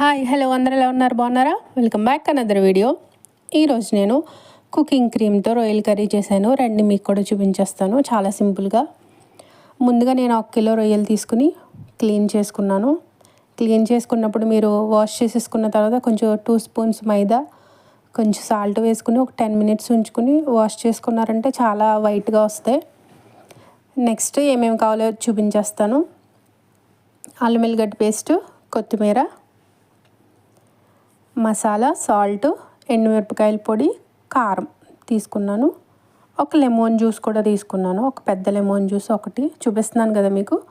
Hi hello అందరు ఎలా ఉన్నారు? బాగున్నారా? Welcome back another video. ఈరోజు నేను కుకింగ్ క్రీమ్తో రొయ్యల కర్రీ చేశాను. రండి మీకు కూడా చూపించేస్తాను. చాలా సింపుల్గా. ముందుగా నేను ఒక కిలో రొయ్యలు తీసుకుని క్లీన్ చేసుకున్నాను. క్లీన్ చేసుకున్నప్పుడు మీరు వాష్ చేసేసుకున్న తర్వాత కొంచెం టూ స్పూన్స్ మైదా కొంచెం సాల్ట్ వేసుకుని ఒక టెన్ మినిట్స్ ఉంచుకుని వాష్ చేసుకున్నారంటే చాలా వైట్గా వస్తాయి. నెక్స్ట్ ఏమేమి కావాలో చూపించేస్తాను. అల్లం ఎల్లిగడ్డ పేస్ట్ కొత్తిమీర మసాలా సాల్ట్ ఎండుమిరపకాయల పొడి కారం తీసుకున్నాను. ఒక లెమన్ జ్యూస్ కూడా తీసుకున్నాను. ఒక పెద్ద లెమన్ జ్యూస్ ఒకటి. చూపిస్తున్నాను కదా మీకు.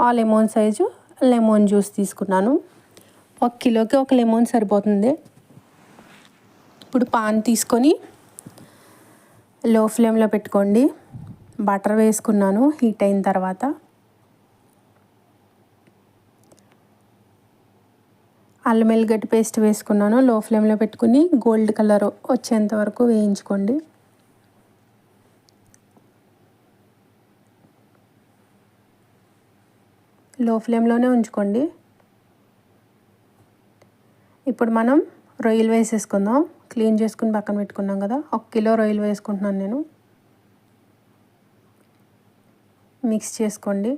ఆ లెమన్ సైజు లెమన్ జ్యూస్ తీసుకున్నాను. ఒక కిలోకి ఒక లెమన్ సరిపోతుంది. ఇప్పుడు పాన్ తీసుకొని లో ఫ్లేమ్లో పెట్టుకోండి. బటర్ వేసుకున్నాను. హీట్ అయిన తర్వాత అల్లం వెల్లిగడ్డ పేస్ట్ వేసుకున్నాను. లో ఫ్లేమ్లో పెట్టుకుని గోల్డ్ కలర్ వచ్చేంత వరకు వేయించుకోండి. లో ఫ్లేమ్లోనే ఉంచుకోండి. ఇప్పుడు మనం రొయ్యలు వేసేసుకుందాం. క్లీన్ చేసుకుని పక్కన పెట్టుకున్నాం కదా. ఒక కిలో రొయ్యలు వేసుకుంటున్నాను నేను. మిక్స్ చేసుకోండి.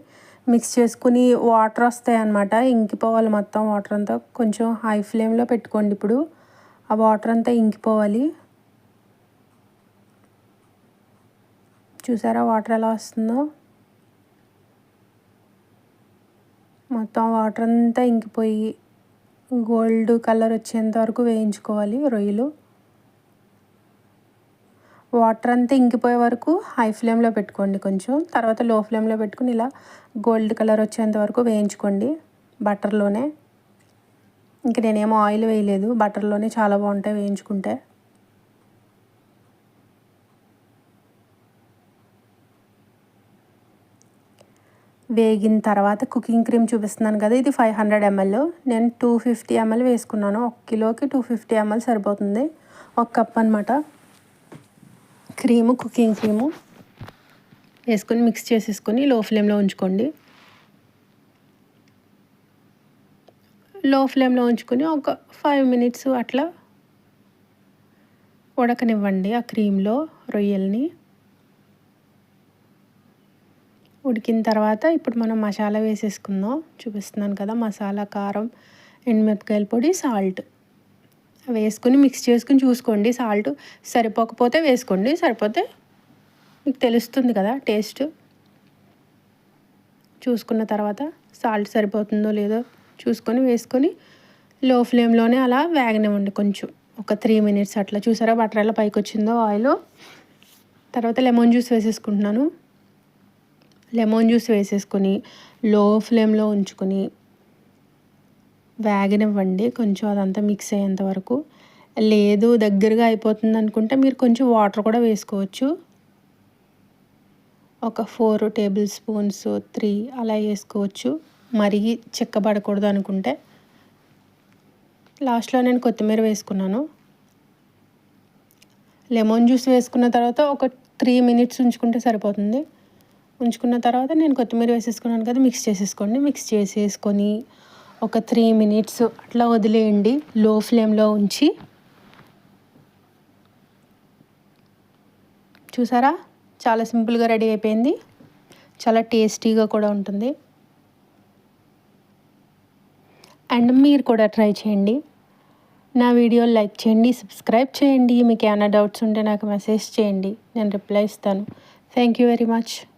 మిక్స్ చేసుకుని వాటర్ వస్తాయి అనమాట ఇంకిపోవాలి మొత్తం వాటర్ అంతా. కొంచెం హై ఫ్లేమ్లో పెట్టుకోండి ఇప్పుడు. ఆ వాటర్ అంతా ఇంకిపోవాలి. చూసారా వాటర్ ఎలా వస్తుందో? మొత్తం వాటర్ అంతా ఇంకిపోయి గోల్డ్ కలర్ వచ్చేంత వరకు వేయించుకోవాలి రొయ్యలు. వాటర్ అంతా ఇంకిపోయే వరకు హై ఫ్లేమ్లో పెట్టుకోండి కొంచెం. తర్వాత లో ఫ్లేమ్లో పెట్టుకుని ఇలా గోల్డ్ కలర్ వచ్చేంత వరకు వేయించుకోండి బటర్లోనే. ఇంక నేనేమో ఆయిల్ వేయలేదు బటర్లోనే చాలా బాగుంటాయి వేయించుకుంటే. వేగిన తర్వాత కుకింగ్ క్రీమ్ చూపిస్తున్నాను కదా ఇది ఫైవ్ హండ్రెడ్ ఎంఎల్. నేను టూ ఫిఫ్టీ ఎంఎల్ వేసుకున్నాను. ఒక కిలోకి టూ ఫిఫ్టీ ఎంఎల్ సరిపోతుంది. ఒక కప్ అనమాట క్రీము కుకింగ్ క్రీము వేసుకొని మిక్స్ చేసేసుకొని లో ఫ్లేమ్లో ఉంచుకోండి. లో ఫ్లేమ్లో ఉంచుకొని ఒక ఫైవ్ మినిట్స్ అట్లా ఉడకనివ్వండి ఆ క్రీమ్లో రొయ్యల్ని. ఉడికిన తర్వాత ఇప్పుడు మనం మసాలా వేసేసుకుందాం. చూపిస్తున్నాను కదా మసాలా కారం ఎండుమిరపకాయల పొడి సాల్ట్. వేసుకుని మిక్స్ చేసుకుని చూసుకోండి. సాల్ట్ సరిపోకపోతే వేసుకోండి. సరిపోతే మీకు తెలుస్తుంది కదా టేస్ట్ చూసుకున్న తర్వాత సాల్ట్ సరిపోతుందో లేదో చూసుకొని వేసుకొని లో ఫ్లేమ్లోనే అలా వేగనివ్వండి కొంచెం. ఒక త్రీ మినిట్స్ అట్లా. చూసారా బటర్ ఎలా పైకి వచ్చిందో ఆయిల్ తర్వాత లెమన్ జ్యూస్ వేసేసుకుంటున్నాను. లెమన్ జ్యూస్ వేసేసుకొని లో ఫ్లేమ్లో ఉంచుకొని వేగనివ్వండి కొంచెం అదంతా మిక్స్ అయ్యేంత వరకు. లేదు దగ్గరగా అయిపోతుంది అనుకుంటే మీరు కొంచెం వాటర్ కూడా వేసుకోవచ్చు. ఒక ఫోర్ టేబుల్ స్పూన్స్ త్రీ అలా వేసుకోవచ్చు. మరీ చిక్కబడకూడదు అనుకుంటే. లాస్ట్లో నేను కొత్తిమీర వేసుకున్నాను. లెమన్ జ్యూస్ వేసుకున్న తర్వాత ఒక త్రీ మినిట్స్ ఉంచుకుంటే సరిపోతుంది. ఉంచుకున్న తర్వాత నేను కొత్తిమీర వేసేసుకున్నాను కదా మిక్స్ చేసేసుకోండి. మిక్స్ చేసేసుకొని ఒక త్రీ మినిట్స్ అట్లా వదిలేయండి. లో ఫ్లేమ్లో ఉంచి. చూసారా? చాలా సింపుల్గా రెడీ అయిపోయింది. చాలా టేస్టీగా కూడా ఉంటుంది. అండ్ మీరు కూడా ట్రై చేయండి. నా వీడియో లైక్ చేయండి సబ్స్క్రైబ్ చేయండి. మీకు ఏమైనా డౌట్స్ ఉంటే నాకు మెసేజ్ చేయండి. నేను రిప్లై ఇస్తాను. Thank you very much.